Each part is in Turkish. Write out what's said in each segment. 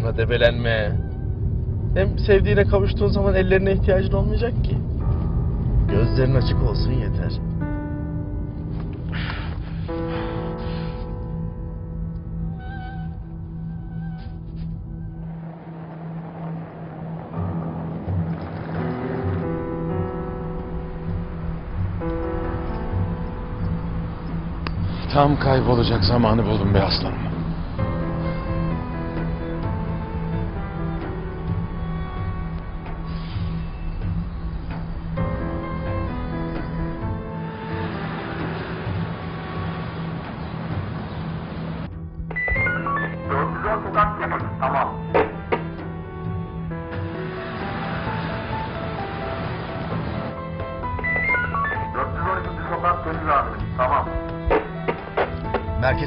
boşuna debelenme. Hem sevdiğine kavuştuğun zaman ellerine ihtiyacın olmayacak ki. Gözlerin açık olsun yeter. Tam kaybolacak zamanı buldum be aslanım.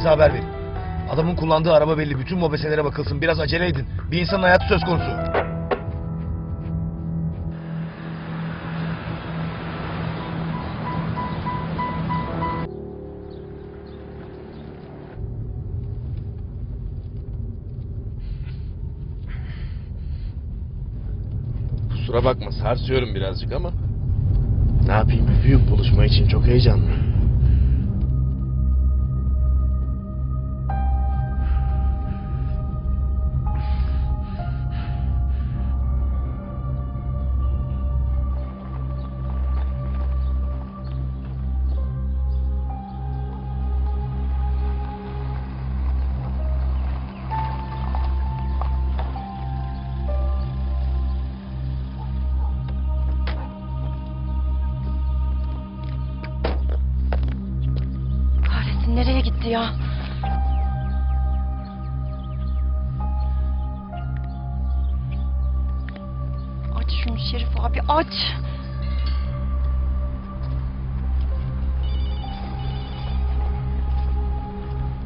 Merkeze haber verin. Adamın kullandığı araba belli. Bütün mobeselere bakılsın. Biraz acele edin. Bir insanın hayatı söz konusu. Kusura bakma sarsıyorum birazcık ama. Ne yapayım büyük buluşma için çok heyecanlı. Abi aç.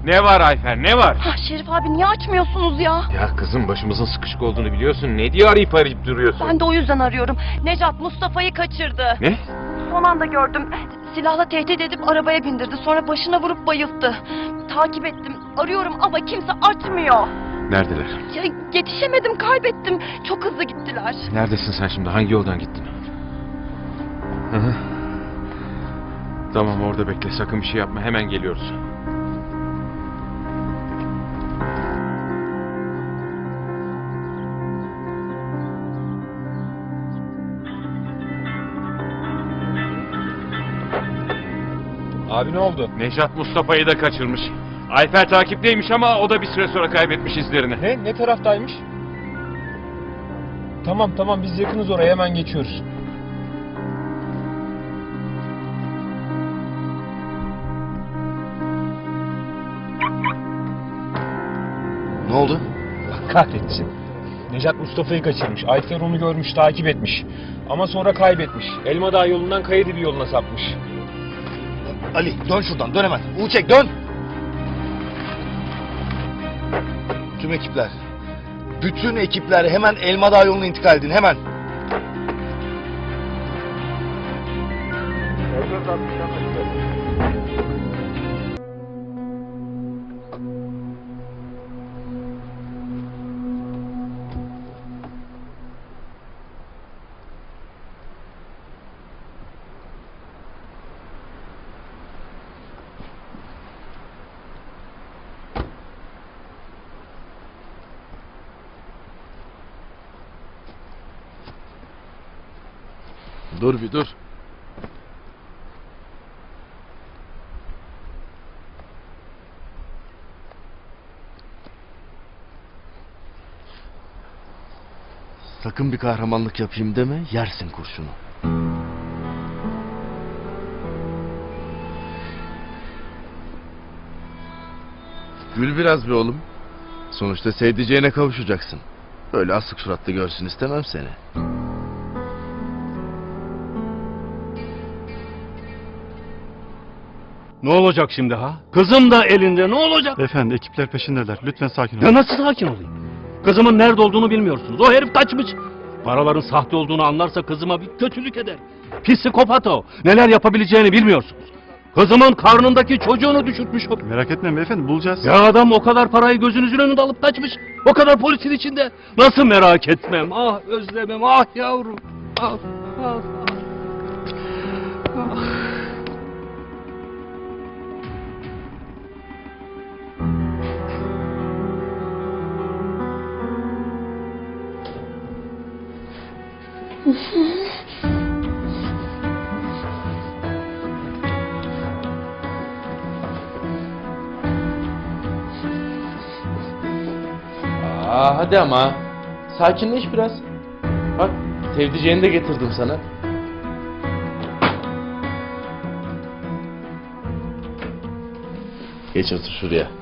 Ne var Ayfer ne var? Ha Şerif abi niye açmıyorsunuz ya? Ya kızım başımızın sıkışık olduğunu biliyorsun. Ne diye arayıp arayıp duruyorsun? Ben de o yüzden arıyorum. Necat Mustafa'yı kaçırdı. Ne? Son anda gördüm. Silahla tehdit edip arabaya bindirdi. Sonra başına vurup bayılttı. Takip ettim. Arıyorum ama kimse açmıyor. Neredeler? Ya, yetişemedim kaybettim. Çok hızlı gittiler. Neredesin sen şimdi? Hangi yoldan gittin? Hı hı. Tamam orada bekle. Sakın bir şey yapma. Hemen geliyoruz. Abi ne oldu? Nejat Mustafa'yı da kaçırmış. Ayfer takipteymiş ama o da bir süre sonra kaybetmiş izlerini. Ne? Ne taraftaymış? Tamam tamam biz yakınız oraya hemen geçiyoruz. Ne oldu? Allah kahretsin. Necat Mustafa'yı kaçırmış. Ayfer onu görmüş, takip etmiş. Ama sonra kaybetmiş. Elmadağ yolundan Kayadibi yoluna sapmış. Ali dön şuradan dön hemen. U çek dön. Tüm ekipler. Bütün ekipler hemen Elmadağ yoluna intikal edin hemen. Dur bir dur. Sakın bir kahramanlık yapayım deme, yersin kurşunu. Gül biraz be oğlum. Sonuçta sevdiceğine kavuşacaksın. Öyle asık suratlı görsün istemem seni. Ne olacak şimdi ha? Kızım da elinde ne olacak? Efendi ekipler peşindeler. Lütfen sakin olun. Ya nasıl sakin olayım? Kızımın nerede olduğunu bilmiyorsunuz. O herif kaçmış. Paraların sahte olduğunu anlarsa kızıma bir kötülük eder. Psikopat o. Neler yapabileceğini bilmiyorsunuz. Kızımın karnındaki çocuğunu düşürtmüş o. Merak etmeyin beyefendi bulacağız. Ya adam o kadar parayı gözünüzün önünde alıp kaçmış. O kadar polisin içinde. Nasıl merak etmem? Ah özlemem, ah yavrum. Ah, ah, ah. ah. Aa hadi ama. Sakinleş biraz. Bak sevdiceğini de getirdim sana. Geç otur şuraya.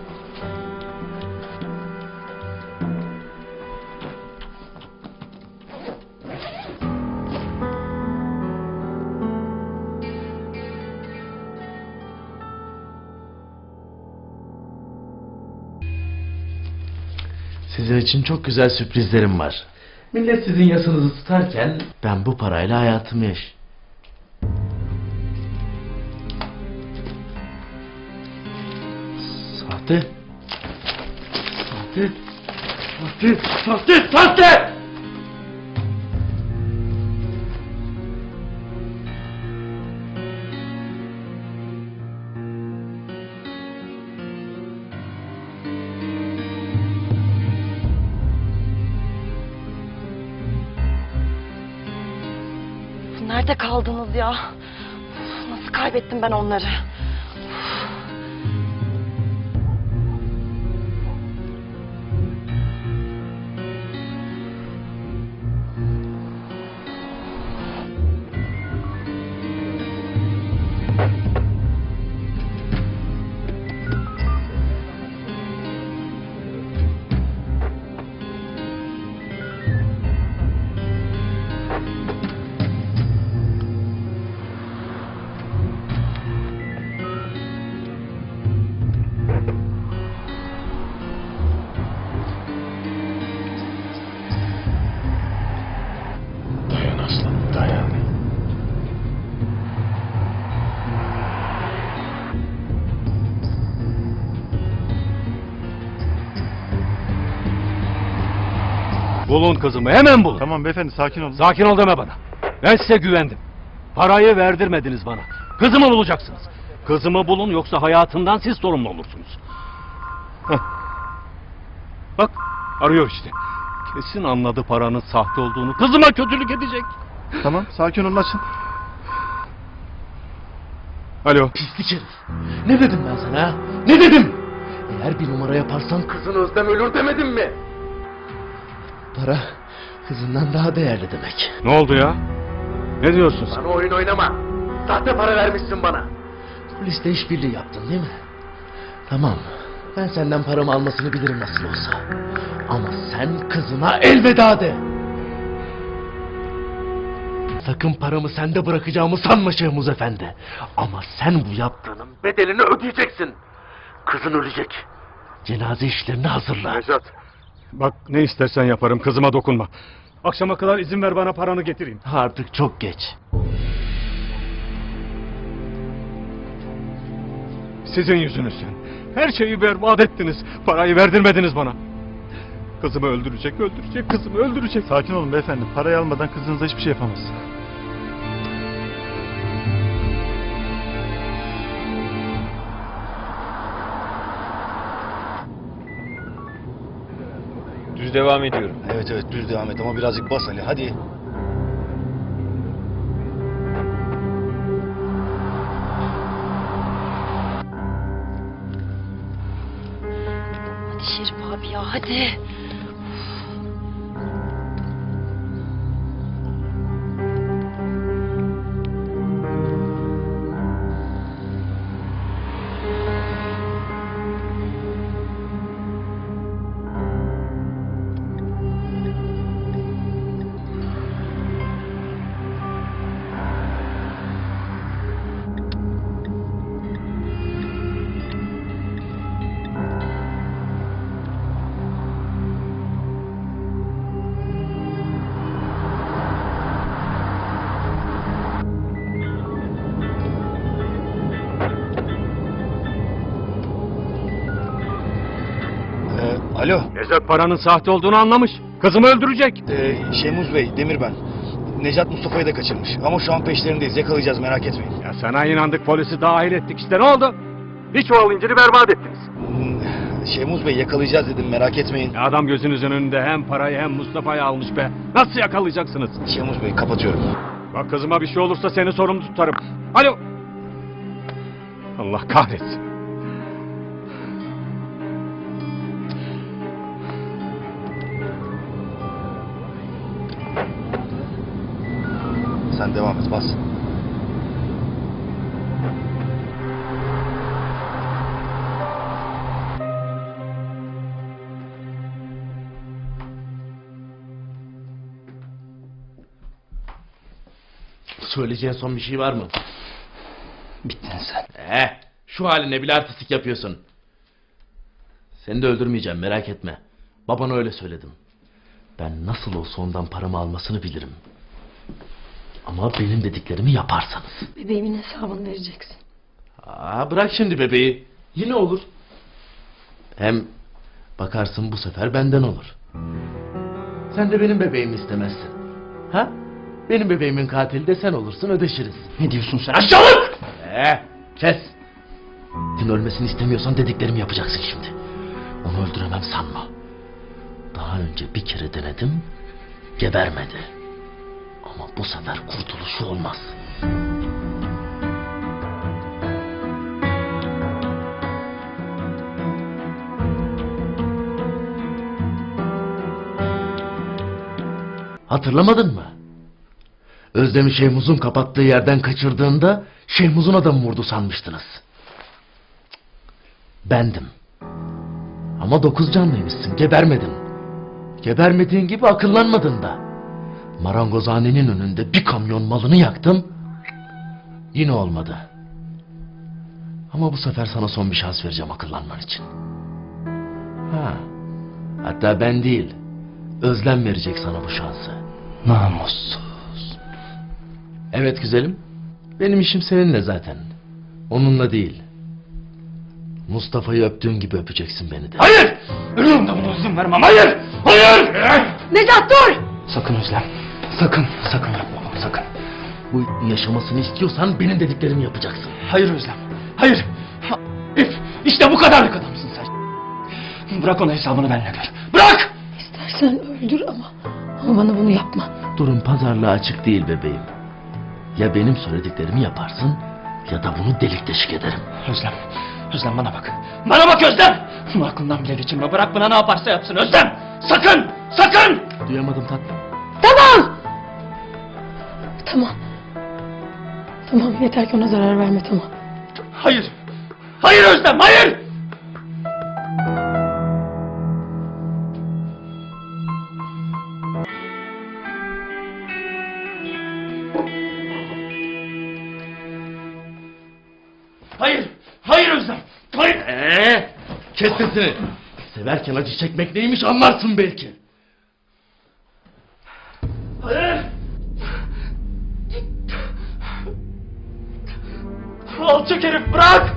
Sizin için çok güzel sürprizlerim var. Millet sizin yasınızı tutarken ben bu parayla hayatımı yaş. Sahte. Sahte. Sahte. Sahte. Sahte. Nerede kaldınız ya? Nasıl kaybettim ben onları? Bulun kızımı, hemen bulun. Tamam beyefendi sakin olun. Sakin ol deme bana. Ben size güvendim. Parayı verdirmediniz bana. Kızımı bulacaksınız. Kızımı bulun yoksa hayatından siz sorumlu olursunuz. Heh. Bak arıyor işte. Kesin anladı paranın sahte olduğunu. Kızıma kötülük edecek. Tamam sakin olun açın. Alo. Pislik herif. Ne dedim ben sana ha? Ne dedim? Eğer bir numara yaparsan kızın özlem ölür demedim mi? Para kızından daha değerli demek. Ne oldu ya? Ne diyorsun sen? Bana oyun oynama. Sahte para vermişsin bana. Polisle işbirliği yaptın değil mi? Tamam. Ben senden paramı almasını bilirim nasıl olsa. Ama sen kızına elveda de. Sakın paramı sende bırakacağımı sanma Şehmuz Efendi. Ama sen bu yaptığının bedelini ödeyeceksin. Kızın ölecek. Cenaze işlerini hazırla. Nejat. Bak ne istersen yaparım kızıma dokunma. Akşama kadar izin ver bana paranı getireyim. Artık çok geç. Sizin yüzünüzden. Her şeyi berbat ettiniz. Parayı verdirmediniz bana. Kızımı öldürecek, öldürecek, kızımı öldürecek. Sakin olun beyefendi. Parayı almadan kızınıza hiçbir şey yapamaz. Devam ediyorum. Evet evet düz devam et ama birazcık bas Ali hadi. Hadi Şerif abi ya hadi. Alo. Necat paranın sahte olduğunu anlamış. Kızımı öldürecek. Ee, Şemuz Bey, Demir ben. Necat Mustafa'yı da kaçırmış. Ama şu an peşlerindeyiz. Yakalayacağız merak etmeyin. Ya sana inandık polisi dahil ettik işte ne oldu? Bir çuval inciri berbat ettiniz. Hmm, Şemuz Bey yakalayacağız dedim merak etmeyin. Ya adam gözünüzün önünde hem parayı hem Mustafa'yı almış be. Nasıl yakalayacaksınız? Şemuz Bey kapatıyorum. Bak kızıma bir şey olursa seni sorumlu tutarım. Alo. Allah kahretsin. Sen devam et bas. Söyleyeceğin son bir şey var mı? Bittin sen. Ee, şu haline bile artistik yapıyorsun. Seni de öldürmeyeceğim merak etme. Babana öyle söyledim. Ben nasıl olsa ondan paramı almasını bilirim. Ama benim dediklerimi yaparsanız. Bebeğimin hesabını vereceksin. Aa, bırak şimdi bebeği. Yine olur. Hem bakarsın bu sefer benden olur. Sen de benim bebeğimi istemezsin. Ha? Benim bebeğimin katili de sen olursun ödeşiriz. Ne diyorsun sen aşağılık? Ee, kes. Din ölmesini istemiyorsan dediklerimi yapacaksın şimdi. Onu öldüremem sanma. Daha önce bir kere denedim, gebermedi. Ama bu sefer kurtuluşu olmaz. Hatırlamadın mı? Özlem'i Şeyhmuz'un kapattığı yerden kaçırdığında Şeyhmuz'un adamı vurdu sanmıştınız. Bendim. Ama dokuz canlıymışsın, gebermedin. Gebermediğin gibi akıllanmadın da. Marangozhanenin önünde bir kamyon malını yaktım. Yine olmadı. Ama bu sefer sana son bir şans vereceğim akıllanman için. Ha. Hatta ben değil. Özlem verecek sana bu şansı. Namussuz. Evet güzelim. Benim işim seninle zaten. Onunla değil. Mustafa'yı öptüğün gibi öpeceksin beni de. Hayır! Ölüyorum da buna izin vermem. Hayır! Hayır! Necat dur! Sakın Özlem. Sakın. Sakın yapma bunu sakın. Bu yaşamasını istiyorsan benim dediklerimi yapacaksın. Hayır Özlem. Hayır. İşte bu kadarlık adamsın sen. Bırak onun hesabını benimle gör. Bırak! İstersen öldür ama. Ama bana bunu yapma. Durum pazarlığa açık değil bebeğim. Ya benim söylediklerimi yaparsın ya da bunu delik deşik ederim. Özlem, Özlem bana bak. Bana bak Özlem! Bunu aklından bile geçirme. Bırak bana ne yaparsa yapsın Özlem! Sakın! Sakın! Duyamadım tatlım. Tamam! Tamam. Tamam yeter ki ona zarar verme tamam. Hayır! Hayır Özlem, hayır! Hayır! Hayır Özlem! Hayır! Ee, kes sesini. Severken acı çekmek neymiş anlarsın belki. Alçak herif bırak!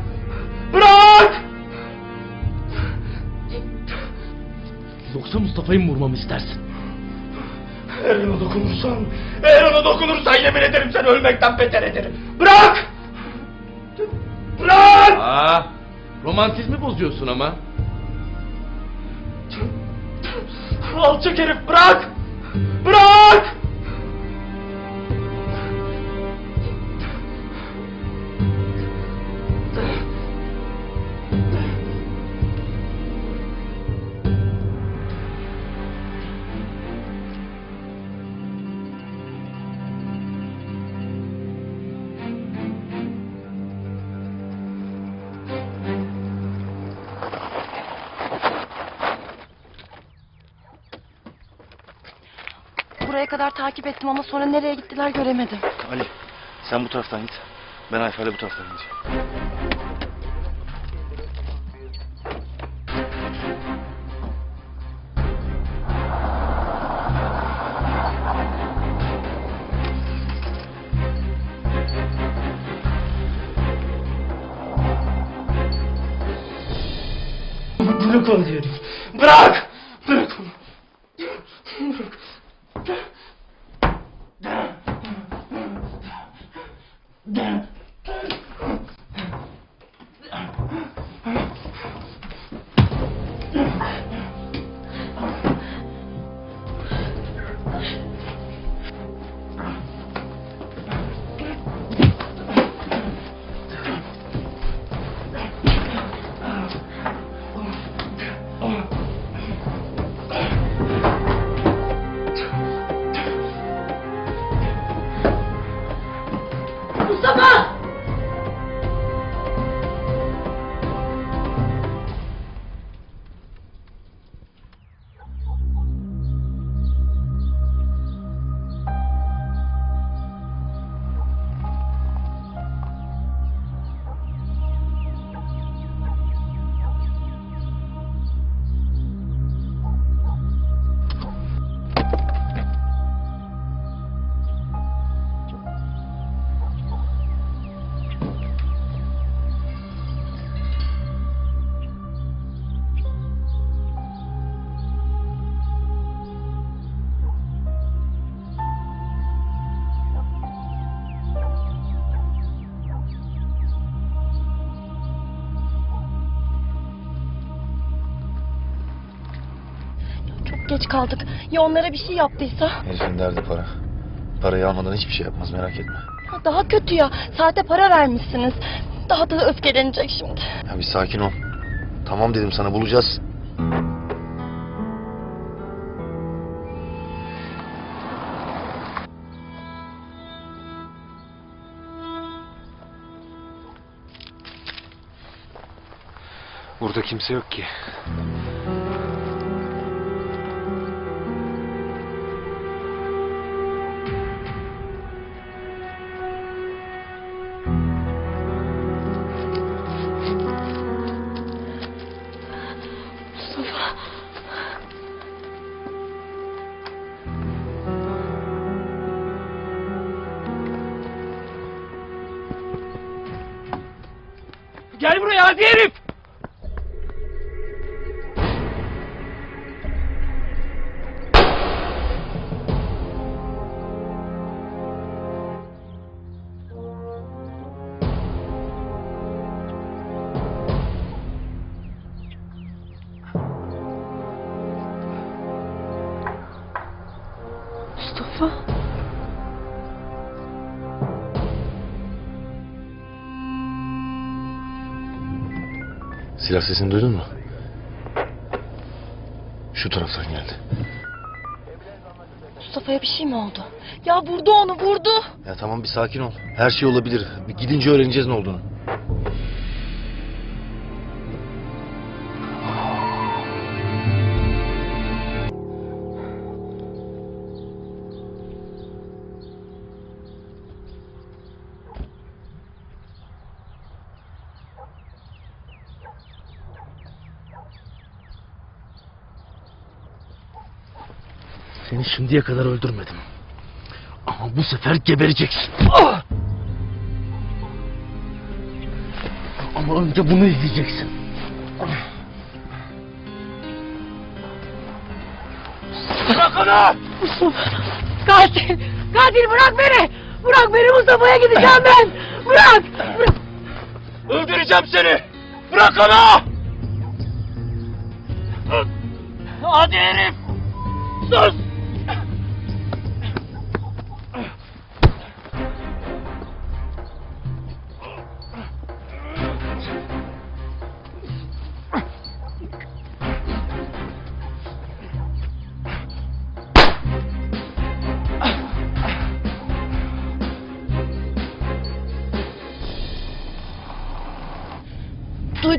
Bırak! Yoksa Mustafa'yı mı vurmamı istersin? Eğer ona dokunursan, eğer ona dokunursan yemin ederim seni ölmekten beter ederim. Bırak! Bırak! Aa, romantizmi bozuyorsun ama. Alçak herif bırak! Kadar takip ettim ama sonra nereye gittiler göremedim. Ali sen bu taraftan git. Ben Ayfer'le bu taraftan gideceğim. Blok oluyorum. Bırak! Bırak Çok geç kaldık. Ya onlara bir şey yaptıysa? Herifin derdi para. Parayı almadan hiçbir şey yapmaz merak etme. Ya Daha kötü ya. Saate para vermişsiniz. Daha da öfkelenecek şimdi. Ya bir sakin ol. Tamam dedim sana bulacağız. Burada kimse yok ki. Gel buraya hadi herif! Mustafa. Silah sesini duydun mu? Şu taraftan geldi. Mustafa'ya bir şey mi oldu? Ya vurdu onu vurdu. Ya tamam bir sakin ol. Her şey olabilir. Bir gidince öğreneceğiz ne olduğunu. Seni şimdiye kadar öldürmedim. Ama bu sefer gebereceksin. Ah! Ama önce bunu izleyeceksin. Bırak onu! Katil! Katil bırak beni! Bırak beni Mustafa'ya gideceğim ben! Bırak! Bırak! Öldüreceğim seni! Bırak onu! Hadi herif! Sus!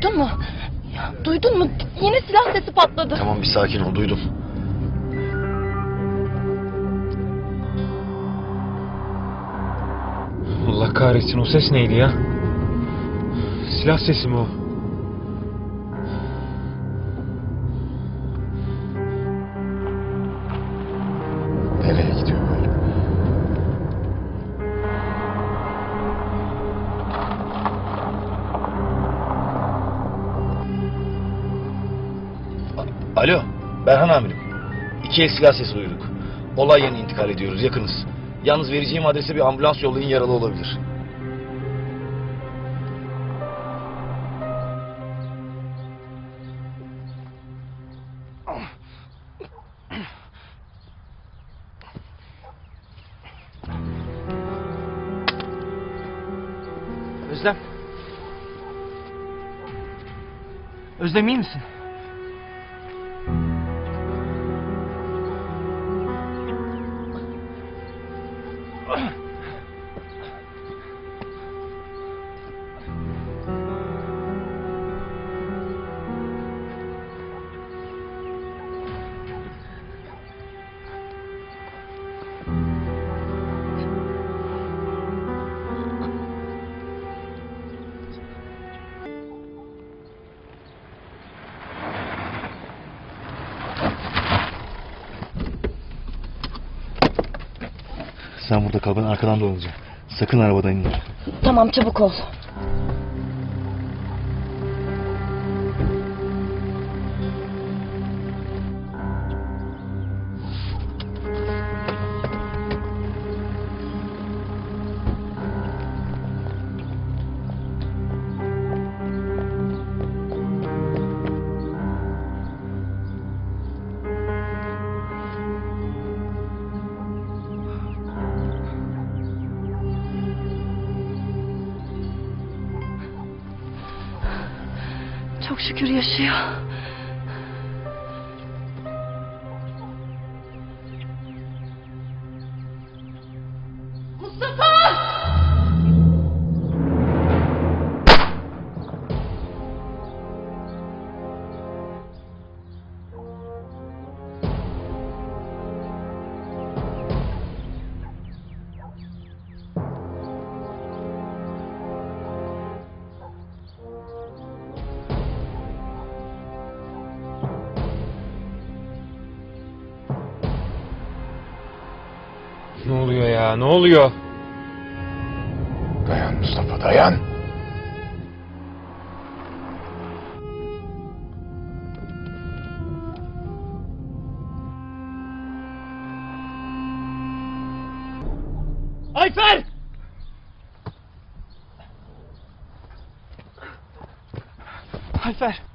Duydun mu? Ya, duydun mu? Yine silah sesi patladı. Tamam bir sakin ol duydum. Allah kahretsin o ses neydi ya? Silah sesi mi o? Alo, Berhan amirim. İki silah sesi duyduk. Olay yerine intikal ediyoruz, yakınız. Yalnız vereceğim adrese bir ambulans yollayın yaralı olabilir. Özlem. Özlem iyi misin? Kal, arkadan dolanacağım. Sakın arabadan inme. Tamam çabuk ol. Şükür yaşıyor. Ne oluyor ya? Ne oluyor? Dayan Mustafa dayan. Ayfer! Alper.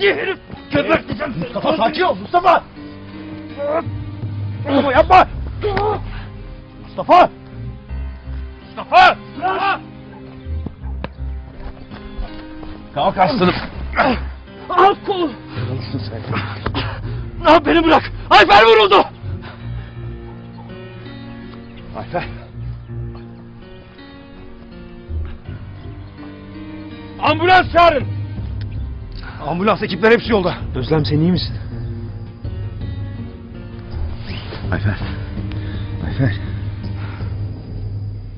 Hadi herif! Geberteceğim seni! Mustafa sakin ol Mustafa. Mustafa yapma! Mustafa. Mustafa! Mustafa! Kalk aslanım. Al kolu! Yaralısın sen. Ah, beni bırak! Ayfer vuruldu! Alper. Ambulans çağırın! Ambulans ekipler hepsi yolda. Özlem sen iyi misin? Ayfer. Ayfer.